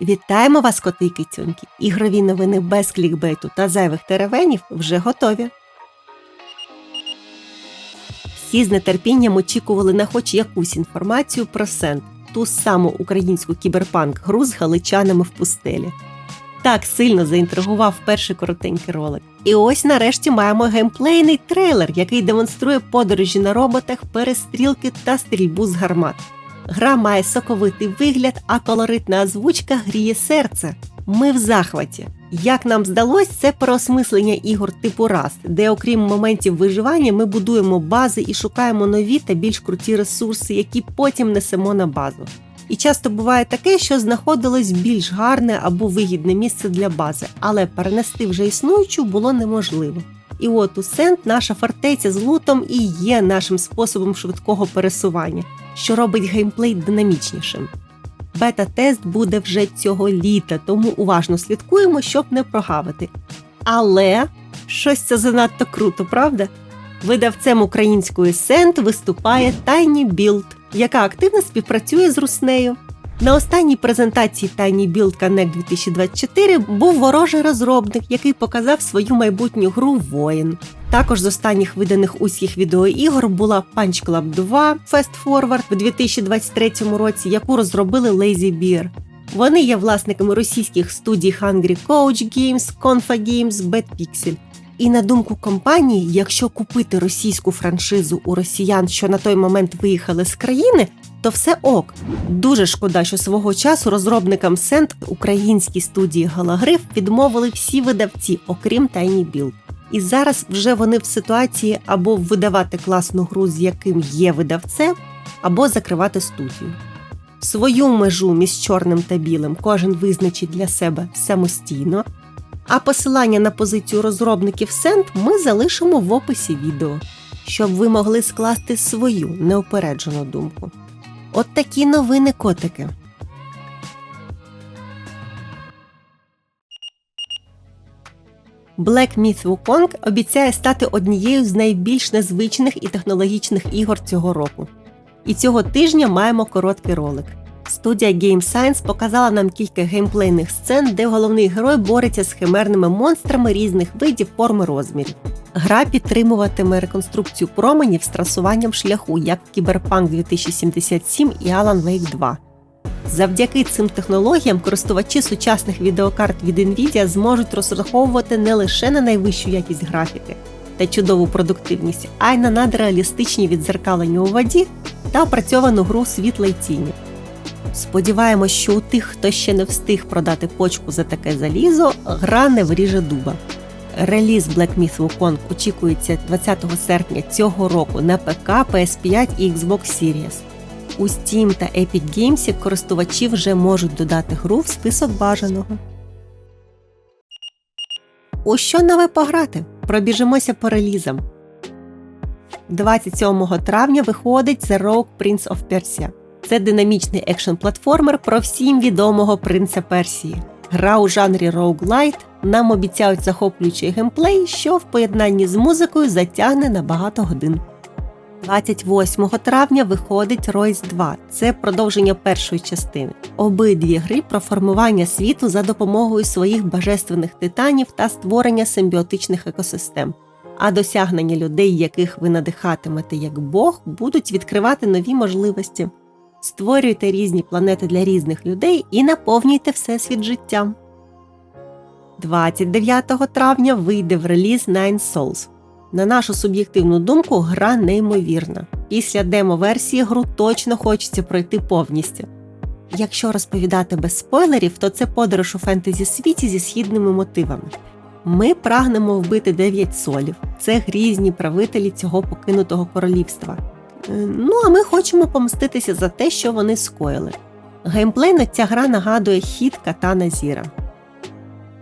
Вітаємо вас, коти й кицюньки! Ігрові новини без клікбейту та зайвих теревенів вже готові. Всі з нетерпінням очікували на хоч якусь інформацію про Сент, ту саму українську кіберпанк гру з галичанами в пустелі. Так сильно заінтригував перший коротенький ролик. І ось нарешті маємо геймплейний трейлер, який демонструє подорожі на роботах, перестрілки та стрільбу з гармат. Гра має соковитий вигляд, а колоритна озвучка гріє серце. Ми в захваті. Як нам здалось, це переосмислення ігор типу Rust, де, окрім моментів виживання, ми будуємо бази і шукаємо нові та більш круті ресурси, які потім несемо на базу. І часто буває таке, що знаходилось більш гарне або вигідне місце для бази, але перенести вже існуючу було неможливо. І от у Сент наша фортеця з лутом і є нашим способом швидкого пересування, що робить геймплей динамічнішим. Бета-тест буде вже цього літа, тому уважно слідкуємо, щоб не прогавити. Але щось це занадто круто, правда? Видавцем української Сент виступає Tiny Build, яка активно співпрацює з Руснею. На останній презентації Tiny Build Connect 2024 був ворожий розробник, який показав свою майбутню гру Воїн. Також з останніх виданих усіх відеоігор була Punch Club 2 Fast Forward в 2023 році, яку розробили Lazy Bear. Вони є власниками російських студій Hungry Coach Games, Confa Games, Bad Pixel. І на думку компанії, якщо купити російську франшизу у росіян, що на той момент виїхали з країни, то все ок. Дуже шкода, що свого часу розробникам Сент українській студії Галагриф відмовили всі видавці, окрім Tiny Build. І зараз вже вони в ситуації або видавати класну гру, з яким є видавцем, або закривати студію. Свою межу між чорним та білим кожен визначить для себе самостійно. А посилання на позицію розробників Сент ми залишимо в описі відео, щоб ви могли скласти свою неупереджену думку. От такі новини котики. Black Myth Wukong обіцяє стати однією з найбільш незвичних і технологічних ігор цього року. І цього тижня маємо короткий ролик. Студія Game Science показала нам кілька геймплейних сцен, де головний герой бореться з химерними монстрами різних видів форми розмірів. Гра підтримуватиме реконструкцію променів з трасуванням шляху, як Cyberpunk 2077 і Alan Wake 2. Завдяки цим технологіям користувачі сучасних відеокарт від Nvidia зможуть розраховувати не лише на найвищу якість графіки та чудову продуктивність, а й на надреалістичні відзеркалення у воді та опрацьовану гру світла й тіні. Сподіваємось, що у тих, хто ще не встиг продати почку за таке залізо, гра не вріже дуба. Реліз Black Myth Wukong очікується 20 серпня цього року на ПК, PS5 і Xbox Series. У Steam та Epic Games користувачі вже можуть додати гру в список бажаного. У що нове пограти? Пробіжимося по релізам. 27 травня виходить The Rogue Prince of Persia. Це динамічний екшн-платформер про всім відомого принца Персії. Гра у жанрі роуглайт нам обіцяють захоплюючий геймплей, що в поєднанні з музикою затягне на багато годин. 28 травня виходить Royce 2. Це продовження першої частини. Обидві гри про формування світу за допомогою своїх божественних титанів та створення симбіотичних екосистем. А досягнення людей, яких ви надихатимете як Бог, будуть відкривати нові можливості. Створюйте різні планети для різних людей і наповнюйте всесвіт життям. 29 травня вийде в реліз Nine Souls. На нашу суб'єктивну думку, гра неймовірна. Після демо-версії гру точно хочеться пройти повністю. Якщо розповідати без спойлерів, то це подорож у фентезі світі зі східними мотивами. Ми прагнемо вбити 9 солів. Це грізні правителі цього покинутого королівства. Е, ну а ми хочемо помститися за те, що вони скоїли. Геймплейно ця гра нагадує хід Катана Зіра.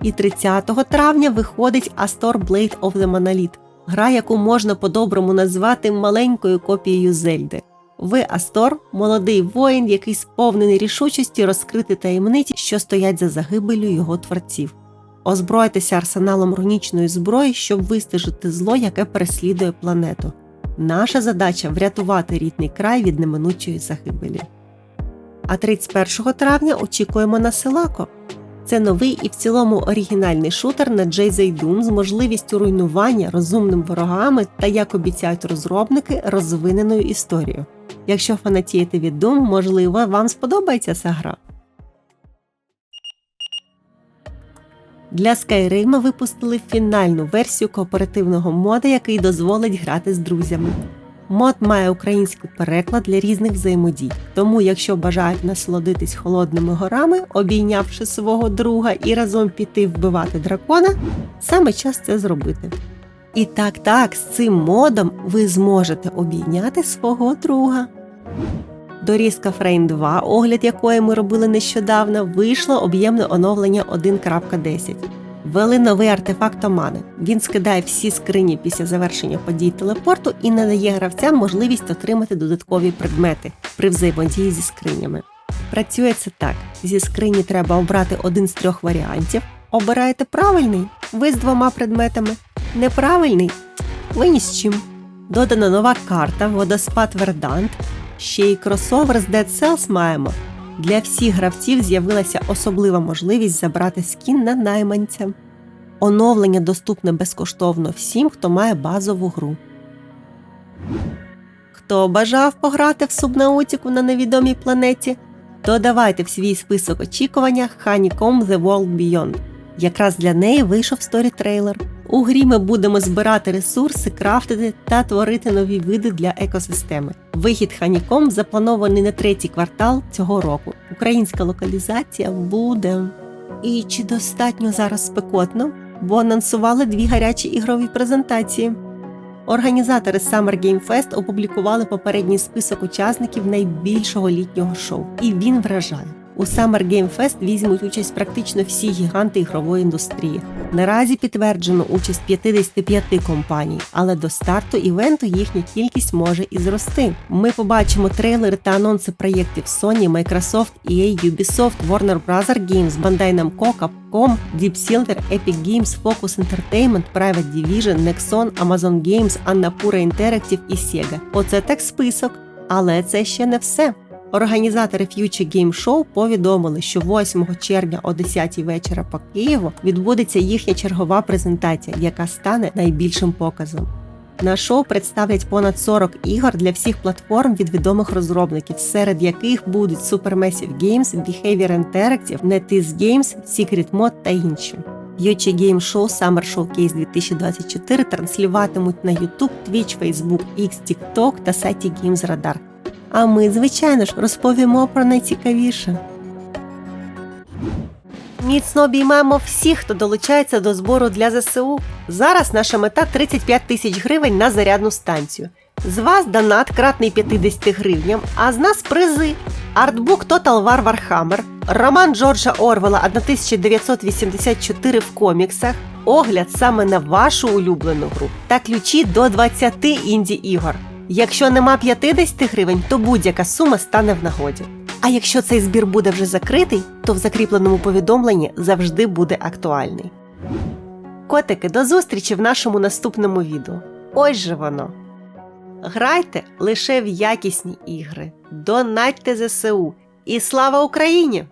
І 30 травня виходить Astor Blade of the Monolith, гра, яку можна по-доброму назвати маленькою копією Зельди. Ви Астор молодий воїн, який сповнений рішучості розкрити таємниці, що стоять за загибелю його творців. Озбройтеся арсеналом рунічної зброї, щоб вистежити зло, яке переслідує планету. Наша задача врятувати рідний край від неминучої загибелі. А 31 травня очікуємо на Селако. Це новий і в цілому оригінальний шутер на JZ Doom з можливістю руйнування розумним ворогами та, як обіцяють розробники, розвиненою історією. Якщо фанатієте від Doom, можливо, вам сподобається ця гра. Для Skyrim випустили фінальну версію кооперативного мода, який дозволить грати з друзями. Мод має український переклад для різних взаємодій, тому якщо бажають насолодитись холодними горами, обійнявши свого друга і разом піти вбивати дракона, саме час це зробити. І так, так, з цим модом ви зможете обійняти свого друга. До Різка Frame 2, огляд якої ми робили нещодавно, вийшло об'ємне оновлення 1.10. Ввели новий артефакт Омани. Він скидає всі скрині після завершення подій телепорту і надає гравцям можливість отримати додаткові предмети при взаємодії зі скринями. Працює це так: зі скрині треба обрати один з трьох варіантів. Обираєте правильний, ви з двома предметами. Неправильний ви ні з чим. Додана нова карта Водоспад Вердант. Ще й кросовер з Dead Cells маємо. Для всіх гравців з'явилася особлива можливість забрати скін на найманця. Оновлення доступне безкоштовно всім, хто має базову гру. Хто бажав пограти в субнаутіку на невідомій планеті, додавайте в свій список очікування Honeycomb The World Beyond. Якраз для неї вийшов сторі-трейлер. У грі ми будемо збирати ресурси, крафтити та творити нові види для екосистеми. Вихід Honeycomb запланований на третій квартал цього року. Українська локалізація буде. І чи достатньо зараз спекотно? Бо анонсували дві гарячі ігрові презентації. Організатори Summer Game Fest опублікували попередній список учасників найбільшого літнього шоу, і він вражає. У Summer Game Fest візьмуть участь практично всі гіганти ігрової індустрії. Наразі підтверджено участь 55 компаній, але до старту івенту їхня кількість може і зрости. Ми побачимо трейлери та анонси проєктів Sony, Microsoft, EA, Ubisoft, Warner Bros. Games, Bandai Namco, Capcom, Deep Silver, Epic Games, Focus Entertainment, Private Division, Nexon, Amazon Games, Annapurna Interactive і Sega. Оце так список. Але це ще не все. Організатори Future Game Show повідомили, що 8 червня о 10 вечора по Києву відбудеться їхня чергова презентація, яка стане найбільшим показом. На шоу представлять понад 40 ігор для всіх платформ від відомих розробників, серед яких будуть Supermassive Games, Behavior Interactive, NetEase Games, Secret Mod та інші. Future Game Show Summer Showcase 2024 транслюватимуть на YouTube, Twitch, Facebook, X, TikTok та сайті Games Radar. А ми, звичайно ж, розповімо про найцікавіше. Міцно обіймаємо всіх, хто долучається до збору для ЗСУ. Зараз наша мета 35 тисяч гривень на зарядну станцію. З вас донат кратний 50 гривням, а з нас призи. Артбук Total War Warhammer, роман Джорджа Орвела 1984 в коміксах, огляд саме на вашу улюблену гру та ключі до 20 інді ігор. Якщо нема 50 гривень, то будь-яка сума стане в нагоді. А якщо цей збір буде вже закритий, то в закріпленому повідомленні завжди буде актуальний. Котики, до зустрічі в нашому наступному відео. Ось же воно. Грайте лише в якісні ігри, донатьте ЗСУ і слава Україні!